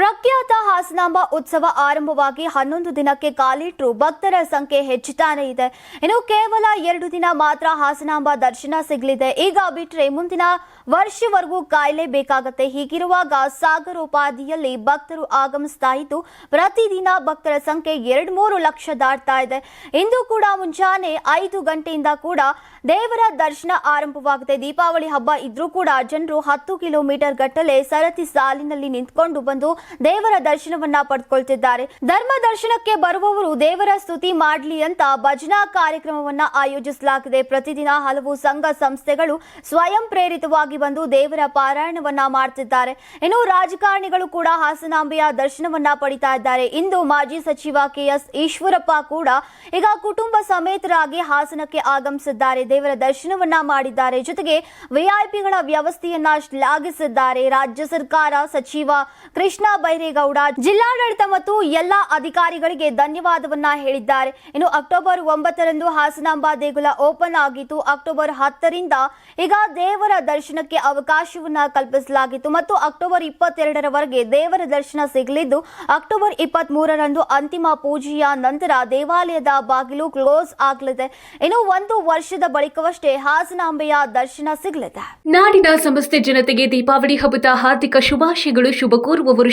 ಪ್ರಖ್ಯಾತ ಹಾಸನಾಂಬ ಉತ್ಸವ ಆರಂಭವಾಗಿ ಹನ್ನೊಂದು ದಿನಕ್ಕೆ ಕಾಲಿಟ್ರು ಭಕ್ತರ ಸಂಖ್ಯೆ ಹೆಚ್ಚುತ್ತಾನೆ ಇದೆ. ಇನ್ನು ಕೇವಲ ಎರಡು ದಿನ ಮಾತ್ರ ಹಾಸನಾಂಬ ದರ್ಶನ ಸಿಗಲಿದೆ. ಈಗ ಬಿಟ್ರೆ ಮುಂದಿನ ವರ್ಷವರೆಗೂ ಕಾಯಲೇಬೇಕಾಗತ್ತೆ ಹೀಗಿರುವಾಗ ಸಾಗರೋಪಾದಿಯಲ್ಲಿ ಭಕ್ತರು ಆಗಮಿಸ್ತಾ ಇದ್ದು, ಪ್ರತಿದಿನ ಭಕ್ತರ ಸಂಖ್ಯೆ ಎರಡು ಮೂರು ಲಕ್ಷ ದಾಟ್ತಾ ಇದೆ. ಇಂದು ಕೂಡ ಮುಂಜಾನೆ ಐದು ಗಂಟೆಯಿಂದ ಕೂಡ ದೇವರ ದರ್ಶನ ಆರಂಭವಾಗುತ್ತೆ. ದೀಪಾವಳಿ ಹಬ್ಬ ಇದ್ರೂ ಕೂಡ ಜನರು ಹತ್ತು ಕಿಲೋಮೀಟರ್ ಗಟ್ಟಲೆ ಸರತಿ ಸಾಲಿನಲ್ಲಿ ನಿಂತ್ಕೊಂಡು ಬಂದು ದೇವರ ದರ್ಶನವನ್ನ ಪಡೆದುಕೊಳ್ತಿದ್ದಾರೆ ಧರ್ಮ ದರ್ಶನಕ್ಕೆ ಬರುವವರು ದೇವರ ಸ್ತುತಿ ಮಾಡಲಿ ಅಂತ ಭಜನಾ ಕಾರ್ಯಕ್ರಮವನ್ನ ಆಯೋಜಿಸಲಾಗಿದೆ. ಪ್ರತಿದಿನ ಹಲವು ಸಂಘ ಸಂಸ್ಥೆಗಳು ಸ್ವಯಂ ಪ್ರೇರಿತವಾಗಿ ಬಂದು ದೇವರ ಪಾರಾಯಣವನ್ನ ಮಾಡ್ತಿದ್ದಾರೆ. ಇನ್ನು ರಾಜಕಾರಣಿಗಳು ಕೂಡ ಹಾಸನಾಂಬೆಯ ದರ್ಶನವನ್ನ ಪಡಿತಾ ಇದ್ದಾರೆ. ಇಂದು ಮಾಜಿ ಸಚಿವ ಕೆಎಸ್ ಈಶ್ವರಪ್ಪ ಕೂಡ ಈಗ ಕುಟುಂಬ ಸಮೇತರಾಗಿ ಹಾಸನಕ್ಕೆ ಆಗಮಿಸಿದ್ದಾರೆ. ದೇವರ ದರ್ಶನವನ್ನ ಮಾಡಿದ್ದಾರೆ. ಜೊತೆಗೆ ವಿಐಪಿಗಳ ವ್ಯವಸ್ಥೆಯನ್ನ ಶ್ಲಾಘಿಸಿದ್ದಾರೆ. ರಾಜ್ಯ ಸರ್ಕಾರ ಸಚಿವ ಕೃಷ್ಣ ಬೈರೇಗೌಡ, ಜಿಲ್ಲಾಡಳಿತ ಮತ್ತು ಎಲ್ಲ ಅಧಿಕಾರಿಗಳಿಗೆ ಧನ್ಯವಾದವನ್ನ ಹೇಳಿದ್ದಾರೆ. ಇನ್ನು ಅಕ್ಟೋಬರ್ ಒಂಬತ್ತರಂದು ಹಾಸನಾಂಬ ದೇಗುಲ ಓಪನ್ ಆಗಿತ್ತು. ಅಕ್ಟೋಬರ್ ಹತ್ತರಿಂದ ಈಗ ದೇವರ ದರ್ಶನಕ್ಕೆ ಅವಕಾಶವನ್ನ ಕಲ್ಪಿಸಲಾಗಿತ್ತು ಮತ್ತು ಅಕ್ಟೋಬರ್ ಇಪ್ಪತ್ತೆರಡರವರೆಗೆ ದೇವರ ದರ್ಶನ ಸಿಗಲಿದ್ದು, ಅಕ್ಟೋಬರ್ ಇಪ್ಪತ್ತ್ ಮೂರರಂದು ಅಂತಿಮ ಪೂಜೆಯ ನಂತರ ದೇವಾಲಯದ ಬಾಗಿಲು ಕ್ಲೋಸ್ ಆಗಲಿದೆ. ಇನ್ನು ಒಂದು ವರ್ಷದ ಬಳಿಕವಷ್ಟೇ ಹಾಸನಾಂಬೆಯ ದರ್ಶನ ಸಿಗಲಿದೆ. ನಾಡಿನ ಸಮಸ್ತ ಜನತೆಗೆ ದೀಪಾವಳಿ ಹಬ್ಬದ ಹಾರ್ದಿಕ ಶುಭಾಶಯಗಳು. ಶುಭ ಕೋರುವವರು